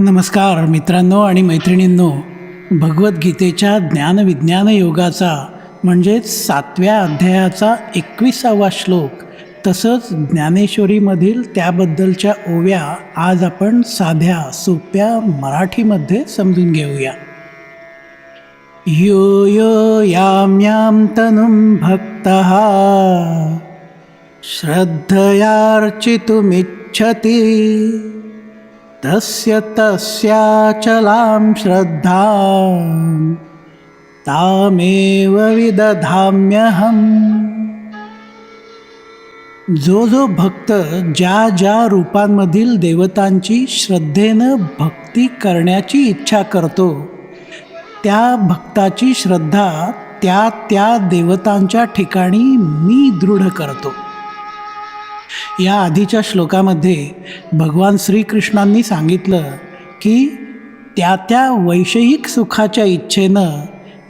नमस्कार मित्रांनो आणि मैत्रिणींनो भगवद्गीतेच्या ज्ञानविज्ञान योगाचा म्हणजेच सातव्या अध्यायाचा एकविसावा श्लोक तसंच ज्ञानेश्वरीमधील त्याबद्दलच्या ओव्या आज आपण साध्या सोप्या मराठीमध्ये समजून घेऊया. यो यो याम याम तनुम भक्त श्रद्धयार्चितुमिच्छती। तस्य तस्याचलां श्रद्धा तामेव विदधाम्यहम्। जो जो भक्त ज्या ज्या रूपांमधील देवतांची श्रद्धेनं भक्ती करण्याची इच्छा करतो त्या भक्ताची श्रद्धा त्या त्या देवतांच्या ठिकाणी मी दृढ करतो. या आधीच्या श्लोकामध्ये भगवान श्रीकृष्णांनी सांगितलं की त्या त्या वैषयिक सुखाच्या इच्छेनं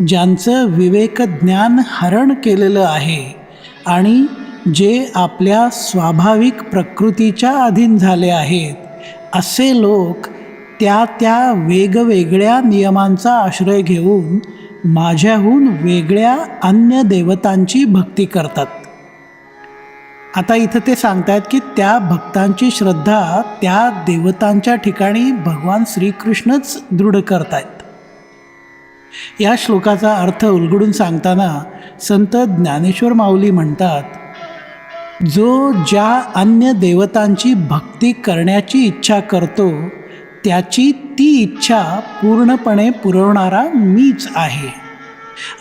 ज्यांचं विवेकज्ञान हरण केलेलं आहे आणि जे आपल्या स्वाभाविक प्रकृतीच्या अधीन झाले आहेत असे लोक त्या त्या वेगवेगळ्या नियमांचा आश्रय घेऊन माझ्याहून वेगळ्या अन्य देवतांची भक्ती करतात. आता इथं ते सांगतायत की त्या भक्तांची श्रद्धा त्या देवतांच्या ठिकाणी भगवान श्रीकृष्णच दृढ करतायत. या श्लोकाचा अर्थ उलगडून सांगताना संत ज्ञानेश्वर माऊली म्हणतात जो ज्या अन्य देवतांची भक्ती करण्याची इच्छा करतो त्याची ती इच्छा पूर्णपणे पुरवणारा मीच आहे.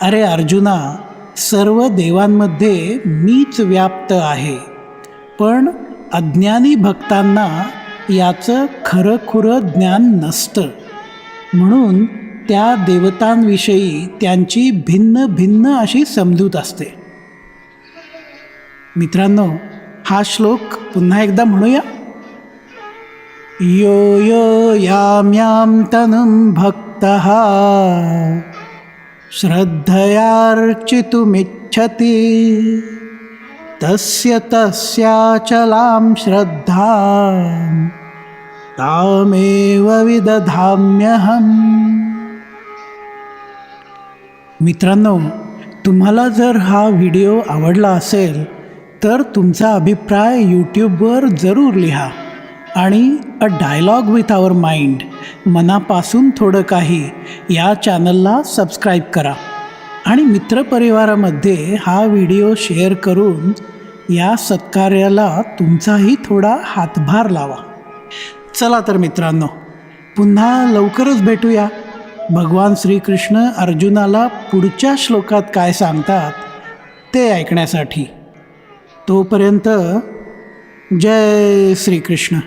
अरे अर्जुना सर्व देवांमध्ये मीच व्याप्त आहे. पण अज्ञानी भक्तांना याचं खरंखुरं ज्ञान नसतं. म्हणून त्या देवतांविषयी त्यांची भिन्न भिन्न अशी समजूत असते. मित्रांनो हा श्लोक पुन्हा एकदा म्हणूया. यो यो याम्याम तनुम भक्त। श्रद्धयार्चितुमिच्छति। तस्य तस्याचलां श्रद्धा तामेव विदधाम्यहम्। मित्रांनो तुम्हाला जर हा व्हिडिओ आवडला असेल तर तुमचा अभिप्राय यूट्यूबवर जरूर लिहा आणि a dialogue with our mind मनापासून थोडं काही या चॅनलला सबस्क्राईब करा. आणि मित्रपरिवारामध्ये हा व्हिडिओ शेअर करून या सत्कार्याला तुमचाही थोडा हातभार लावा. चला तर मित्रांनो पुन्हा लवकरच भेटूया. भगवान श्रीकृष्ण अर्जुनाला पुढच्या श्लोकात काय सांगतात ते ऐकण्यासाठी. तोपर्यंत जय श्रीकृष्ण.